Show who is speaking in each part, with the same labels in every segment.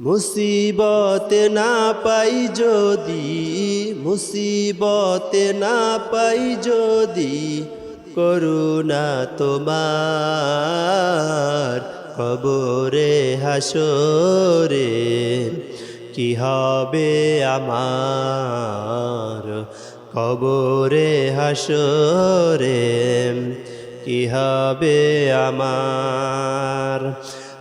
Speaker 1: মুসিবতে না পাই যদি, মুসিবতে না পাই যদি, করুণা তোমার কবরে হাসরে কি হবে আমার কবরে হাসরে কি হবে আমার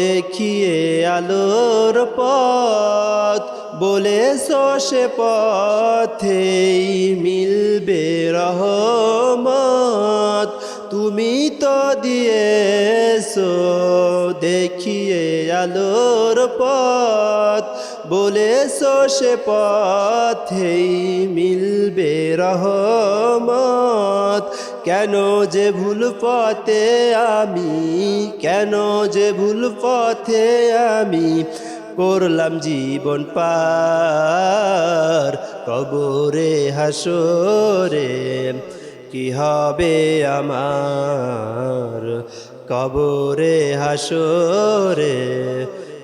Speaker 1: দেখিয়ে আলোর পথ, বলেছ সে পথেই মিলবে রহমত। তুমি তো দিয়েছ দেখিয়ে আলোর পথ, বলেছ সে পথেই মিলবে রহমত। কেন যে ভুল পথে আমি? কেন যে ভুল পথে আমি করলাম জীবন পার? কবরে, হাসরে কি হবে আমার? কবরে, হাসরে